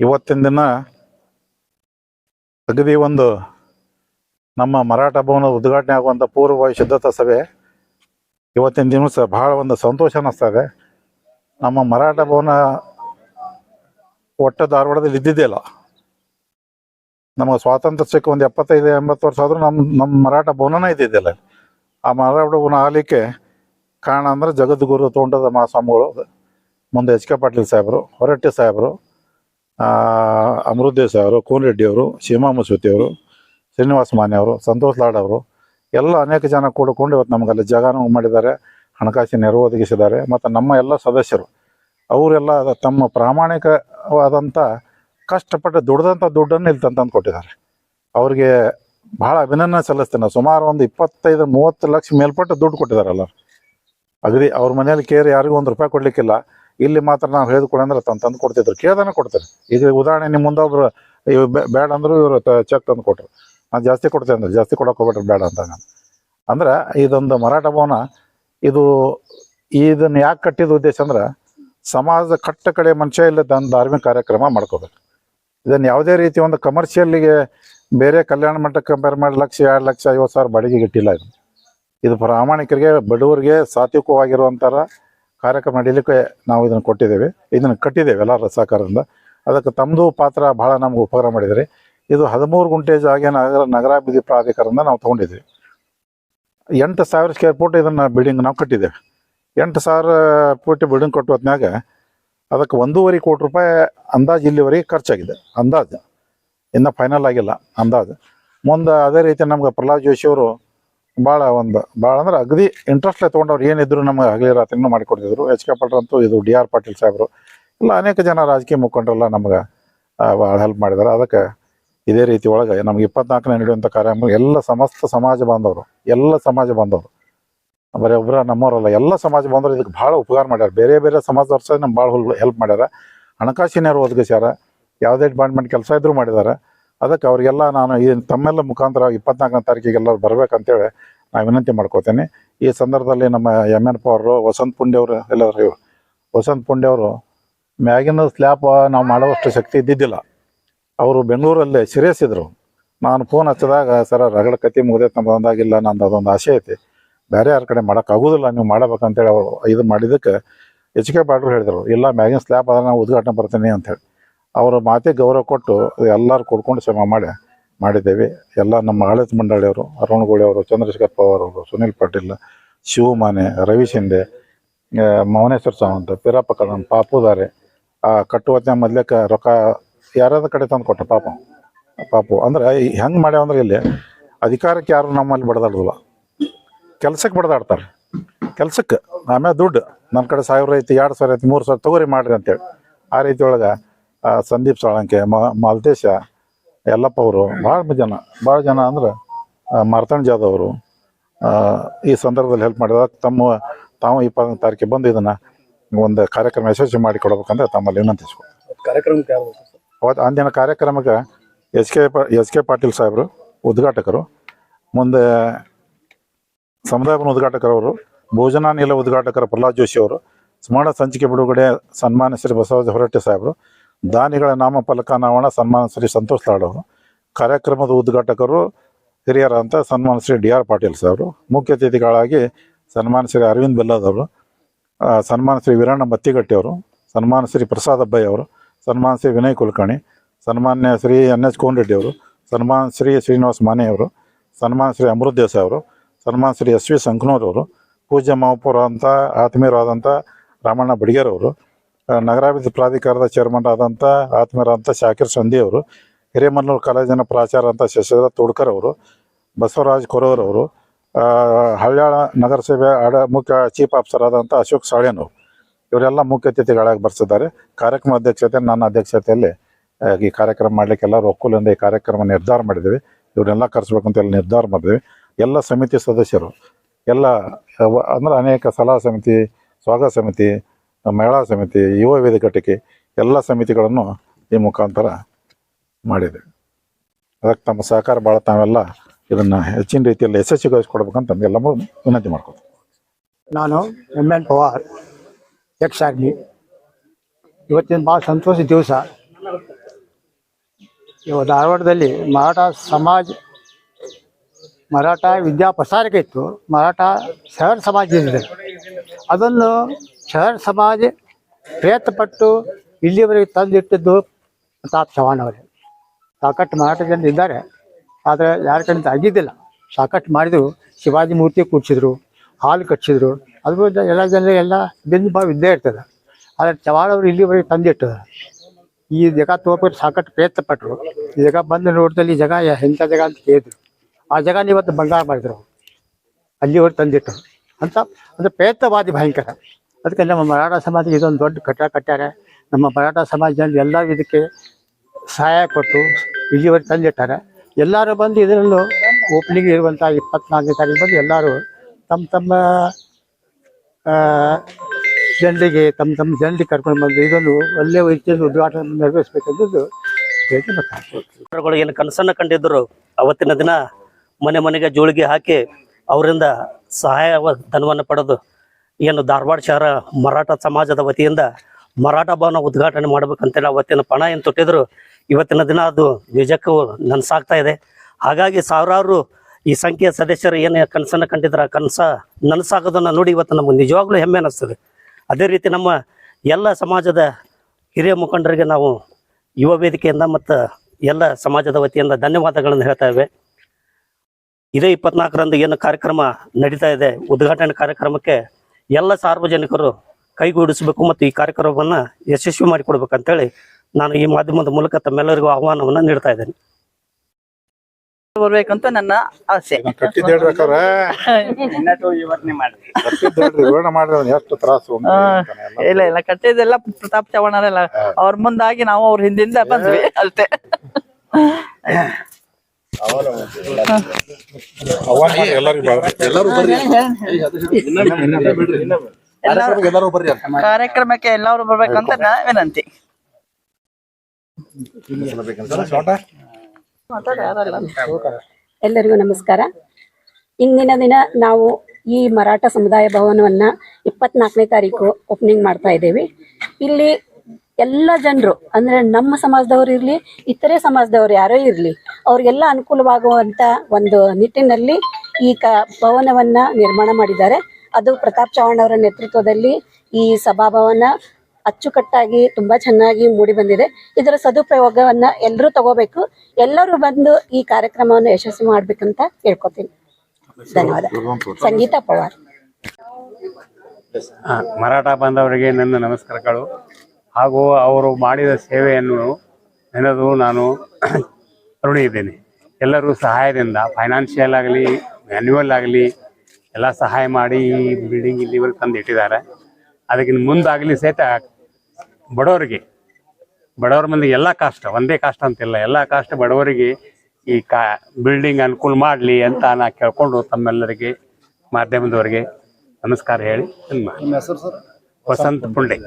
ಇವತ್ತಿನ ದಿನ ಅಗದಿ ಒಂದು ನಮ್ಮ ಮರಾಠ ಭವನ ಉದ್ಘಾಟನೆ ಆಗುವಂಥ ಪೂರ್ವಭಾವಿ ಸಿದ್ಧತಾ ಸಭೆ. ಇವತ್ತಿನ ದಿನ ಸಹ ಭಾಳ ಒಂದು ಸಂತೋಷ ಅನ್ನಿಸ್ತಾ ಇದೆ. ನಮ್ಮ ಮರಾಠ ಭವನ ಒಟ್ಟ ಧಾರವಾಡದಲ್ಲಿ ಇದ್ದಿದ್ದಿಲ್ಲ ನಮಗೆ ಸ್ವಾತಂತ್ರ್ಯ ಸಿಕ್ಕ ಒಂದು ಎಪ್ಪತ್ತೈದು, ಎಂಬತ್ತು ವರ್ಷ ಆದರೂ ನಮ್ಮ ನಮ್ಮ ಮರಾಠ ಭವನನೇ ಇದ್ದಿದ್ದಿಲ್ಲ ಆ ಮರಾಠ ಭವನ ಆಗಲಿಕ್ಕೆ ಕಾರಣ ಅಂದರೆ ಜಗದ್ಗುರು ತೋಂಟದ ಮಹಾಸ್ವಾಮಿಗಳು. ಮುಂದೆ ಎಚ್ ಕೆ ಪಾಟೀಲ್ ಸಾಹೇಬರು, ಹೊರಟ್ಟಿ ಸಾಹೇಬರು ಆ, ಅವರು ಕೋನ್ ಕೋನರೆಡ್ಡಿ ಅವರು ಶೀಮಾ ಮಸೂತಿ ಅವರು ಶ್ರೀನಿವಾಸ ಮಾನ್ಯ ಅವರು ಸಂತೋಷ್ ಲಾಡ್ ಅವರು ಎಲ್ಲ ಅನೇಕ ಜನ ಕೂಡಿಕೊಂಡು ಇವತ್ತು ನಮಗಲ್ಲಿ ಜಾಗನೂ ಮಾಡಿದ್ದಾರೆ ಹಣಕಾಸಿನ ನೆರವು ಒದಗಿಸಿದ್ದಾರೆ ಮತ್ತು ನಮ್ಮ ಎಲ್ಲ ಸದಸ್ಯರು ಅವರೆಲ್ಲ ತಮ್ಮ ಪ್ರಾಮಾಣಿಕವಾದಂಥ ಕಷ್ಟಪಟ್ಟು ದುಡ್ದಂಥ ದುಡ್ಡನ್ನು ಇಲ್ಲಿ ತಂದು ಕೊಟ್ಟಿದ್ದಾರೆ. ಅವ್ರಿಗೆ ಭಾಳ ಅಭಿನಂದನೆ ಸಲ್ಲಿಸ್ತೇನೆ. ಸುಮಾರು ಒಂದು ಇಪ್ಪತ್ತೈದು ಮೂವತ್ತು ಲಕ್ಷ ಮೇಲ್ಪಟ್ಟು ದುಡ್ಡು ಕೊಟ್ಟಿದ್ದಾರೆ ಎಲ್ಲರು. ಅಗದಿ ಅವ್ರ ಮನೇಲಿ ಕೇರ್ ಯಾರಿಗೂ ಒಂದು ರೂಪಾಯಿ ಕೊಡ್ಲಿಕ್ಕಿಲ್ಲ. ಇಲ್ಲಿ ಮಾತ್ರ ನಾವು ಹೇಳಿದ್ಕೊಡಿ ಅಂದ್ರೆ ತಂದು ತಂದು ಕೊಡ್ತಿದ್ರು. ಕೇಳ್ದಾನೆ ಕೊಡ್ತಾರೆ. ಈಗ ಉದಾಹರಣೆ ನಿಮ್ಮ ಮುಂದೊಬ್ರು, ಇವ್ ಬೇಡ ಅಂದ್ರು ಇವರು ಚೆಕ್ ತಂದು ಕೊಟ್ರು. ನಾನು ಜಾಸ್ತಿ ಕೊಡ್ತೇನೆ ಅಂದ್ರೆ. ಜಾಸ್ತಿ ಕೊಡೋಕೆ ಹೋಗ್ಬಿಟ್ರೆ ಬೇಡ ಅಂತ ಅಂದ್ರೆ ಇದೊಂದು ಮರಾಠ ಭವನ. ಇದು ಇದನ್ನ ಯಾಕೆ ಕಟ್ಟಿದ ಉದ್ದೇಶ ಅಂದ್ರೆ ಸಮಾಜದ ಕಟ್ಟ ಕಡೆ ಮನುಷ್ಯ ಇಲ್ಲ ತನ್ನ ಧಾರ್ಮಿಕ ಕಾರ್ಯಕ್ರಮ ಮಾಡ್ಕೋಬೇಕು. ಇದನ್ನು ಯಾವುದೇ ರೀತಿ ಒಂದು ಕಮರ್ಷಿಯಲ್ಲಿಗೆ ಬೇರೆ ಕಲ್ಯಾಣ ಮಂಟಪಕ್ಕೆ ಕಂಪೇರ್ ಮಾಡಿ ಲಕ್ಷ, ಎರಡು ಲಕ್ಷ, ಐವತ್ತು ಸಾವಿರ ಬಾಡಿಗೆಗೆ ಇಟ್ಟಿಲ್ಲ ಇದು. ಇದು ಪ್ರಾಮಾಣಿಕರಿಗೆ, ಬಡವರಿಗೆ ಸಾತ್ವಿಕವಾಗಿರುವಂಥರ ಕಾರ್ಯಕ್ರಮ ನಡೀಲಿಕ್ಕೆ ನಾವು ಇದನ್ನು ಕೊಟ್ಟಿದ್ದೇವೆ. ಇದನ್ನು ಕಟ್ಟಿದ್ದೇವೆ ಎಲ್ಲರ ಸಹಕಾರದಿಂದ ಅದಕ್ಕೆ ತಮ್ಮದು ಪಾತ್ರ ಭಾಳ ನಮ್ಗೆ ಉಪಕಾರ ಮಾಡಿದರೆ ಇದು ಹದಿಮೂರು ಗುಂಟೆ ಜಾಗ ನಗರ ನಗರಾಭಿವೃದ್ಧಿ ಪ್ರಾಧಿಕಾರದಿಂದ ನಾವು ತೊಗೊಂಡಿದ್ದೀವಿ. ಎಂಟು ಸಾವಿರ ಸ್ಕ್ವೇರ್ ಫೂಟ್ ಇದನ್ನು ಬಿಲ್ಡಿಂಗ್ ನಾವು ಕಟ್ಟಿದ್ದೇವೆ. ಎಂಟು ಸಾವಿರ ಫೂಟ್ ಬಿಲ್ಡಿಂಗ್ ಕಟ್ಟುವ ಹೊತ್ನ್ಯಾಗ ಅದಕ್ಕೆ ಒಂದೂವರೆ ಕೋಟಿ ರೂಪಾಯಿ ಅಂದಾಜು ಇಲ್ಲಿವರೆಗೆ ಖರ್ಚಾಗಿದೆ. ಅಂದಾಜು. ಇನ್ನೂ ಫೈನಲ್ ಆಗಿಲ್ಲ. ಅಂದಾಜು. ಮುಂದೆ ಅದೇ ರೀತಿ ನಮ್ಗೆ ಪ್ರಹ್ಲಾದ್ ಜೋಶಿ ಅವರು ಭಾಳ ಒಂದು ಭಾಳ ಅಂದ್ರೆ ಅಗದಿ ಇಂಟ್ರೆಸ್ಟ್ಲೆ ತೊಗೊಂಡವ್ರು ಏನಿದ್ರು ನಮಗೆ ಹಗಲಿ ರಾತ್ರಿನೂ ಮಾಡಿಕೊಡ್ತಿದ್ರು ಎಚ್ ಕೆ ಪಾಟೀಲ್ ಅಂತೂ ಇದು ಡಿ ಆರ್ ಪಾಟೀಲ್ ಸಾಹೇಬರು ಇಲ್ಲ, ಅನೇಕ ಜನ ರಾಜಕೀಯ ಮುಖಂಡರೆಲ್ಲ ನಮ್ಗೆ ಭಾಳ ಹೆಲ್ಪ್ ಮಾಡಿದ್ದಾರೆ ಅದಕ್ಕೆ ಇದೇ ರೀತಿ ಒಳಗೆ ನಮ್ಗೆ ಇಪ್ಪತ್ನಾಲ್ಕನೇ ನಡೆಯುವಂಥ ಕಾರ್ಯಕ್ರಮ, ಎಲ್ಲ ಸಮಸ್ತ ಸಮಾಜ ಬಾಂಧವರು ಎಲ್ಲ ಸಮಾಜ ಬಾಂಧವರು ಬರೀ ಒಬ್ಬರ ನಮ್ಮವರಲ್ಲ, ಎಲ್ಲ ಸಮಾಜ ಬಾಂಧವರು ಇದಕ್ಕೆ ಭಾಳ ಉಪಕಾರ ಮಾಡ್ಯಾರ. ಬೇರೆ ಬೇರೆ ಸಮಾಜದವ್ರು ಸಹ ನಮ್ಗೆ ಭಾಳ ಹೆಲ್ಪ್ ಮಾಡ್ಯಾರ. ಹಣಕಾಸಿನ ನೆರವು ಒದಗಿಸ್ಯಾರ. ಯಾವುದೇ ಡಿಪಾರ್ಟ್ಮೆಂಟ್ ಕೆಲಸ ಇದ್ರೂ ಮಾಡಿದ್ದಾರೆ ಅದಕ್ಕೆ ಅವರಿಗೆಲ್ಲ ನಾನು ಈ ತಮ್ಮೆಲ್ಲ ಮುಖಾಂತರ ಇಪ್ಪತ್ನಾಲ್ಕನೇ ತಾರೀಕಿಗೆ ಎಲ್ಲರೂ ಬರ್ಬೇಕಂತೇಳಿ ನಾನು ವಿನಂತಿ ಮಾಡ್ಕೋತೇನೆ ಈ ಸಂದರ್ಭದಲ್ಲಿ ನಮ್ಮ ಎಂ ಎನ್ ಪವರು ವಸಂತ್ ಪುಂಡೆ ಅವರು ಎಲ್ಲರೂ, ವಸಂತ್ ಪುಂಡೆ ಅವರು ಮ್ಯಾಗಿನ ಸ್ಲ್ಯಾಪ್ ನಾವು ಮಾಡುವಷ್ಟು ಶಕ್ತಿ ಇದ್ದಿದ್ದಿಲ್ಲ. ಅವರು ಬೆಂಗಳೂರಲ್ಲೇ ಸೀರಿಯಸ್ ನಾನು ಫೋನ್ ಹಚ್ಚಿದಾಗ, ಸರ ರಗಳ ಕತಿ ಮುಗ್ದೈತೆ ನಮ್ಮ ಅಂದಾಗಿಲ್ಲ ನಂದು ಅದೊಂದು ಆಸೆ ಐತಿ. ಬೇರೆ ಯಾರ ಕಡೆ ಮಾಡೋಕ್ಕಾಗೋದಿಲ್ಲ, ನೀವು ಮಾಡಬೇಕಂತೇಳಿ ಅವರು ಇದು ಮಾಡಿದ್ದಕ್ಕೆ ಎಚ್ ಕೆ ಪಾಟ್ರು ಹೇಳಿದರು. ಇಲ್ಲ, ಮ್ಯಾಗಿನ ಸ್ಲ್ಯಾಪ್ ಆದರೆ ನಾವು ಉದ್ಘಾಟನೆ ಬರ್ತೀನಿ ಅಂತೇಳಿ ಅವರ ಮಾತೆ ಗೌರವ ಕೊಟ್ಟು ಎಲ್ಲರೂ ಕೊಡ್ಕೊಂಡು ಶ್ರಮ ಮಾಡಿ, ಮಾಡಿದ್ದೇವೆ. ಎಲ್ಲ ನಮ್ಮ ಆಡಳಿತ ಮಂಡಳಿಯವರು, ಅರುಣ್ ಅವರು, ಚಂದ್ರಶೇಖರ್ ಪವಾರ್ ಅವರು, ಸುನಿಲ್ ಪಾಟೀಲ್, ಶಿವಮಾನೆ, ರವಿ ಶಿಂದೆ ಮೌನೇಶ್ವರ ಸಾವಂತ ಪಿರಪ್ಪ ಕದಂ ಪಾಪುದಾರೆ ಆ, ಕಟ್ಟುವತ್ನ ಮೊದ್ಲೇಕ ರೊಕ್ಕ ಯಾರಾದ ಕಡೆ ತಂದು ಕೊಟ್ಟ ಪಾಪ, ಪಾಪು. ಅಂದ್ರೆ ಹೆಂಗೆ ಮಾಡ್ಯಾವ ಅಂದ್ರೆ ಇಲ್ಲಿ ಅಧಿಕಾರಕ್ಕೆ ಯಾರು ನಮ್ಮಲ್ಲಿ ಬಡದಾಡೋದಿಲ್ಲ. ಕೆಲ್ಸಕ್ಕೆ ಬಡದಾಡ್ತಾರೆ. ಕೆಲ್ಸಕ್ಕೆ. ಆಮೇಲೆ ದುಡ್ಡು. ನನ್ನ ಕಡೆ ಸಾವಿರ ಐತಿ, ಎರಡು ಸಾವಿರ ಐತಿ, ಮೂರು ಸಾವಿರ ತಗೋರಿ ಮಾಡ್ರಿ ಅಂತೇಳಿ. ಆ ರೀತಿ ಒಳಗೆ ಸಂದೀಪ್ ಸಾಳಂಕೆ ಮ ಮಾಲ್ತೇಶ ಯಲ್ಲಪ್ಪ ಅವರು ಭಾಳ ಜನ ಭಾಳ ಜನ ಅಂದ್ರೆ ಆ, ಮಾರ್ತಾಂಡ್ ಜಾಧವ್ ಅವರು ಈ ಸಂದರ್ಭದಲ್ಲಿ ಹೆಲ್ಪ್ ಮಾಡಿದಾಗ ತಮ್ಮ ತಾವು ಇಪ್ಪತ್ತನೇ ತಾರೀಕಿಗೆ ಬಂದು ಇದನ್ನು ಒಂದು ಕಾರ್ಯಕ್ರಮ ಯಶಸ್ವಿ ಮಾಡಿ ಕೊಡಬೇಕಂದ್ರೆ ತಮ್ಮಲ್ಲಿ ವಿನಂತಿಸ್ಬೋದು ಕಾರ್ಯಕ್ರಮಕ್ಕೆ? ಅವತ್ತು ಅಂದಿನ ಕಾರ್ಯಕ್ರಮಕ್ಕೆ ಎಚ್ ಕೆ ಪಾ ಎಚ್ ಕೆ ಪಾಟೀಲ್ ಸಾಹೇಬರು ಉದ್ಘಾಟಕರು ಮುಂದೆ ಸಮುದಾಯ ಉದ್ಘಾಟಕರವರು ಉದ್ಘಾಟಕರವರು ಭೋಜನಾನಿಲ ಉದ್ಘಾಟಕರ ಪ್ರಹ್ಲಾದ್ ಜೋಶಿ ಅವರು ಸ್ಮರಣ ಸಂಚಿಕೆ ಬಿಡುಗಡೆ ಸನ್ಮಾನ ಶ್ರೀ ಬಸವರಾಜ ಹೊರಟ್ಟಿ ಸಾಹೇಬರು ದಾನಿಗಳ ನಾಮಫಲಕ ಅನಾವರಣ ಸನ್ಮಾನ ಶ್ರೀ ಸಂತೋಷ್ ತಾಳು ಕಾರ್ಯಕ್ರಮದ ಉದ್ಘಾಟಕರು ಹಿರಿಯರಂತ ಸನ್ಮಾನ Shri D R Patil sir. ಮುಖ್ಯ ಅತಿಥಿಗಳಾಗಿ ಸನ್ಮಾನ ಶ್ರೀ ಅರವಿಂದ್ ಬೆಲ್ಲದವರು ಸನ್ಮಾನ ಶ್ರೀ ವೀರಣ್ಣ ಮತ್ತಿಗಟ್ಟಿ ಅವರು ಸನ್ಮಾನ ಶ್ರೀ ಪ್ರಸಾದ್ ಅಬ್ಬಯ್ಯ ಅವರು ಸನ್ಮಾನ ಶ್ರೀ ವಿನಯ್ ಕುಲಕರ್ಣಿ ಸನ್ಮಾನ್ಯ ಶ್ರೀ ಎನ್ ಎಚ್ ಕೋನರೆಡ್ಡಿಯವರು ಸನ್ಮಾನ ಶ್ರೀ ಶ್ರೀನಿವಾಸ ಮಾನೆಯವರು ಸನ್ಮಾನ ಶ್ರೀ ಅಮೃತ್ ದೇಸಾಯಿ ಅವರು ಸನ್ಮಾನ ಶ್ರೀ ಎಸ್ ವಿ ಸಂಕನೂರ್ ಅವರು ಪೂಜ್ಯ ಮಹಾಪುರ ಅಂತ ಆತ್ಮೀಯರಾದಂಥ ರಾಮಣ್ಣ ಬಡಿಗೇರ್ ಅವರು ಆ, ನಗರಾಭಿವೃದ್ಧಿ ಪ್ರಾಧಿಕಾರದ ಚೇರ್ಮನ್ ಆದಂಥ ಆತ್ಮೀಯರಾದಂಥ ಶಾಕಿರ್ ಸಂಧಿ ಅವರು ಹಿರೇಮಲ್ಲೂರು ಕಾಲೇಜಿನ ಪ್ರಾಚಾರ ಅಂತ ಶಶಿಧರ ತೋಡ್ಕರ್ ಅವರು, ಬಸವರಾಜ್ ಕೊರವರ್ ಅವರು ಹಳ್ಯಾಳ ನಗರಸಭೆ ಆಡ, ಮುಖ್ಯ ಚೀಫ್ ಆಫೀಸರ್ ಆದಂಥ ಅಶೋಕ್ ಸಾಳೇನ್ ಇವರೆಲ್ಲ ಮುಖ್ಯ ಅತಿಥಿಗಳಾಗಿ ಬರ್ಸಿದ್ದಾರೆ ಕಾರ್ಯಕ್ರಮ ಅಧ್ಯಕ್ಷತೆ, ನನ್ನ ಅಧ್ಯಕ್ಷತೆಯಲ್ಲಿ ಈ ಕಾರ್ಯಕ್ರಮ ಮಾಡಲಿಕ್ಕೆ ಎಲ್ಲರೂ ಒಕ್ಕೂಲಿಂದ ಈ ಕಾರ್ಯಕ್ರಮ ನಿರ್ಧಾರ ಮಾಡಿದ್ದೀವಿ. ಇವರೆಲ್ಲ ಕರೆಸ್ಬೇಕಂತ ಎಲ್ಲ ನಿರ್ಧಾರ ಮಾಡಿದ್ವಿ ಎಲ್ಲ ಸಮಿತಿ ಸದಸ್ಯರು, ಎಲ್ಲ ಅಂದ್ರೆ ಅನೇಕ ಸಲಹಾ ಸಮಿತಿ, ಸ್ವಾಗತ ಸಮಿತಿ ಮಹಿಳಾ ಸಮಿತಿ, ಯುವ ವೇದಿಕಟಿಕೆ ಎಲ್ಲ ಸಮಿತಿಗಳನ್ನು ಈ ಮುಖಾಂತರ ಮಾಡಿದೆ. ಅದಕ್ಕೆ ತಮ್ಮ ಸಹಕಾರ ಭಾಳ ತಾವೆಲ್ಲ ಇದನ್ನು ಹೆಚ್ಚಿನ ರೀತಿಯಲ್ಲಿ ಯಶಸ್ವಿಗೊಳಿಸ್ಕೊಡ್ಬೇಕಂತ ತಮಗೆಲ್ಲ ವಿನಂತಿ ಮಾಡ್ಕೊತೀನಿ ನಾನು ಎಂ ಎನ್ ಪವಾರ್ ಎಕ್ಸ್ ಆಗ್ನಿ ಇವತ್ತಿನ ಭಾಳ ಸಂತೋಷ ದಿವಸ. ಇವಾಗ ಧಾರವಾಡದಲ್ಲಿ ಮರಾಠ ಸಮಾಜ, ಮರಾಠ ವಿದ್ಯಾ ಪ್ರಸಾರಕ್ಕೆ ಇತ್ತು. ಮರಾಠ ಸಹ ಸಮಾಜ ಅದನ್ನು ಶಹರ್ ಸಮಾಜ ಪ್ರಯತ್ನಪಟ್ಟು ಇಲ್ಲಿವರೆಗೆ ತಂದಿಟ್ಟಿದ್ದು ಪ್ರತಾಪ್ ಚವ್ಹಾಣ್ ಅವರೇ. ಸಾಕಷ್ಟು ಮಾರಾಟ ಜನರು ಇದ್ದಾರೆ. ಆದರೆ ಯಾರ ಕಡೆಯಿಂದ ಆಗಿದ್ದಿಲ್ಲ. ಸಾಕಷ್ಟು ಮಾಡಿದರು. ಶಿವಾಜಿ ಮೂರ್ತಿ ಕೂಡಿಸಿದ್ರು. ಹಾಲು ಕಟ್ಸಿದ್ರು. ಅದು ಎಲ್ಲ ಜನ ಎಲ್ಲ ಬಿಂದು ಭಾವ ಇದ್ದೇ ಇರ್ತದೆ. ಆದರೆ ಚವ್ಹಾಣ್ ಅವರು ಇಲ್ಲಿವರೆಗೆ ತಂದಿಟ್ಟದ ಈ ಜಗ ತಗೋಬೇಕು ಸಾಕಷ್ಟು ಪ್ರಯತ್ನ ಪಟ್ಟರು ಈ ಜಗ ಬಂದು ನೋಡಿದಲ್ಲಿ ಈ ಜಾಗ ಎಂಥ ಜಗ ಅಂತ ಕೇಳಿದ್ರು. ಆ ಜಗ ಇವತ್ತು ಬಂಗಾರ ಮಾಡಿದ್ರು. ಅಲ್ಲಿವರೆಗೆ ತಂದಿಟ್ಟರು ಅಂತ ಅಂದರೆ ಪ್ರಯತ್ನವಾದಿ ಭಯಂಕರ. ಅದಕ್ಕೆ ನಮ್ಮ ಮರಾಠ ಸಮಾಜ ಇದೊಂದು ದೊಡ್ಡ ಕಟ್ಟಡ ಕಟ್ಟ್ಯಾರ. ನಮ್ಮ ಮರಾಠ ಸಮಾಜದಲ್ಲಿ ಎಲ್ಲ ಇದಕ್ಕೆ ಸಹಾಯ ಕೊಟ್ಟು ಇಲ್ಲಿವರೆಗೆ ತಂದಿಟ್ಟಾರೆ. ಎಲ್ಲರೂ ಬಂದು ಇದರಲ್ಲೂ ಓಪನಿಂಗ್ ಇರುವಂಥ ಇಪ್ಪತ್ನಾಲ್ಕನೇ ತಾರೀಕು ಬಂದು ಎಲ್ಲರೂ ತಮ್ಮ ತಮ್ಮ ಜನರಿಗೆ, ತಮ್ಮ ತಮ್ಮ ಜನರಿಗೆ ಕರ್ಕೊಂಡು ಬಂದು ಇದನ್ನು ಒಳ್ಳೆ ರೀತಿಯಲ್ಲಿ ಉದ್ಘಾಟನೆ. ಗಳು ಏನು ಕನಸನ್ನ ಕಂಡಿದ್ದರು? ಅವತ್ತಿನ ದಿನ ಮನೆ ಮನೆಗೆ ಜೋಳಿಗೆ ಹಾಕಿ ಅವರಿಂದ ಸಹಾಯ ಧನವನ್ನು ಪಡೆದು ಏನು ಧಾರವಾಡ ಶಹರ ಮರಾಠ ಸಮಾಜದ ವತಿಯಿಂದ ಮರಾಠ ಭವನ ಉದ್ಘಾಟನೆ ಮಾಡ್ಬೇಕಂತೇಳಿ ಅವತ್ತಿನ ಪಣ ಏನು ತೊಟ್ಟಿದ್ರು, ಇವತ್ತಿನ ದಿನ ಅದು ನಿಜಕ್ಕೂ ನನಸಾಗ್ತಾ ಇದೆ. ಹಾಗಾಗಿ ಸಾವಿರಾರು ಈ ಸಂಖ್ಯೆಯ ಸದಸ್ಯರು ಏನು ಕನಸನ್ನು ಕಂಡಿದ್ರ ಆ ಕನಸ ನನಸಾಗೋದನ್ನು ನೋಡಿ ಇವತ್ತು ನಮ್ಗೆ ನಿಜವಾಗ್ಲೂ ಹೆಮ್ಮೆ ಅನ್ನಿಸ್ತದೆ ಅದೇ ರೀತಿ ನಮ್ಮ ಎಲ್ಲ ಸಮಾಜದ ಹಿರಿಯ ಮುಖಂಡರಿಗೆ ನಾವು ಯುವ ವೇದಿಕೆಯಿಂದ ಮತ್ತು ಎಲ್ಲ ಸಮಾಜದ ವತಿಯಿಂದ ಧನ್ಯವಾದಗಳನ್ನು ಹೇಳ್ತಾ ಇವೆ. ಇದೇ ಇಪ್ಪತ್ನಾಲ್ಕರಂದು ಏನು ಕಾರ್ಯಕ್ರಮ ನಡೀತಾ ಇದೆ, ಉದ್ಘಾಟನೆ ಕಾರ್ಯಕ್ರಮಕ್ಕೆ ಎಲ್ಲ ಸಾರ್ವಜನಿಕರು ಕೈಗೂಡಿಸಬೇಕು ಮತ್ತು ಈ ಕಾರ್ಯಕ್ರಮವನ್ನು ಯಶಸ್ವಿ ಮಾಡಿಕೊಡ್ಬೇಕಂತೇಳಿ ನಾನು ಈ ಮಾಧ್ಯಮದ ಮೂಲಕ ತಮ್ಮೆಲ್ಲರಿಗೂ ಆಹ್ವಾನವನ್ನು ನೀಡ್ತಾ ಇದ್ದೇನೆ. ಬರ್ಬೇಕಂತ ನನ್ನ ಆಸೆ. ಇಲ್ಲ ಇಲ್ಲ ಕಟ್ಟಿದ್ದೆಲ್ಲ ಪ್ರತಾಪ್ ಚವ್ಹಾಣರೆಲ್ಲ. ಅವ್ರ ಮುಂದಾಗಿ ನಾವು ಅವ್ರ ಹಿಂದಿಂದ ಬಂದ್ವಿ ಅಷ್ಟೇ. ಕಾರ್ಯಕ್ರಮಕ್ಕೆ ಎಲ್ಲರೂ ಬರ್ಬೇಕಂತ ನಾ ವಿನಂತಿ ಎಲ್ಲರಿಗೂ ನಮಸ್ಕಾರ. ಇಂದಿನ ದಿನ ನಾವು ಈ ಮರಾಠ ಸಮುದಾಯ ಭವನವನ್ನ ಇಪ್ಪತ್ನಾಲ್ಕನೇ ತಾರೀಕು ಓಪನಿಂಗ್ ಮಾಡ್ತಾ ಇದ್ದೇವೆ. ಇಲ್ಲಿ ಎಲ್ಲ ಜನರು, ಅಂದ್ರೆ ನಮ್ಮ ಸಮಾಜದವ್ರು ಇರ್ಲಿ, ಇತರೆ ಸಮಾಜದವ್ರು ಯಾರೋ ಇರ್ಲಿ, ಅವ್ರಿಗೆಲ್ಲ ಅನುಕೂಲವಾಗುವಂತ ಒಂದು ನಿಟ್ಟಿನಲ್ಲಿ ಈ ಕ, ಭವನವನ್ನ ನಿರ್ಮಾಣ ಮಾಡಿದ್ದಾರೆ. ಅದು ಪ್ರತಾಪ್ ಚವ್ಹಾಣ್ ಅವರ ನೇತೃತ್ವದಲ್ಲಿ ಈ ಸಭಾಭವನ ಅಚ್ಚುಕಟ್ಟಾಗಿ ತುಂಬಾ ಚೆನ್ನಾಗಿ ಮೂಡಿ ಬಂದಿದೆ. ಇದರ ಸದುಪಯೋಗವನ್ನ ಎಲ್ಲರೂ ತಗೋಬೇಕು. ಎಲ್ಲರೂ ಬಂದು ಈ ಕಾರ್ಯಕ್ರಮವನ್ನು ಯಶಸ್ವಿ ಮಾಡ್ಬೇಕಂತ ಕೇಳ್ಕೊತೀನಿ ಧನ್ಯವಾದ. ಸಂಗೀತ ಪವಾರ್. ಮರಾಠ ಬಾಂಧವರಿಗೆ ನನ್ನ ನಮಸ್ಕಾರಗಳು. ಹಾಗೂ ಅವರು ಮಾಡಿದ ಸೇವೆಯನ್ನು ನೆನೆದು ನಾನು ಋಣಿ ಇದ್ದೇನೆ. ಎಲ್ಲರೂ ಸಹಾಯದಿಂದ ಫೈನಾನ್ಷಿಯಲ್ ಆಗಲಿ ಮ್ಯಾನ್ಯುವಲ್ ಆಗಲಿ ಎಲ್ಲ ಸಹಾಯ ಮಾಡಿ ಈ ಬಿಲ್ಡಿಂಗ್ ಇಲ್ಲಿವರೆಗೆ ತಂದು ಇಟ್ಟಿದ್ದಾರೆ. ಅದಕ್ಕಿಂತ ಮುಂದಾಗಲಿ ಸಹಿತ ಬಡವರಿಗೆ ಬಡವರ ಮಂದಿ ಎಲ್ಲ ಕಾಸ್ಟ್ ಒಂದೇ ಕಾಸ್ಟ್ ಅಂತಿಲ್ಲ ಎಲ್ಲ ಕಾಸ್ಟ್ ಬಡವರಿಗೆ ಈ ಕಾ ಬಿಲ್ಡಿಂಗ್ ಅನುಕೂಲ ಮಾಡಲಿ ಅಂತ ನಾ ಕೇಳಿಕೊಂಡು ತಮ್ಮೆಲ್ಲರಿಗೆ ಮಾಧ್ಯಮದವರಿಗೆ ನಮಸ್ಕಾರ ಹೇಳಿ ನಿಮ್ಮ ವಸಂತ ಪುಂಡೆ.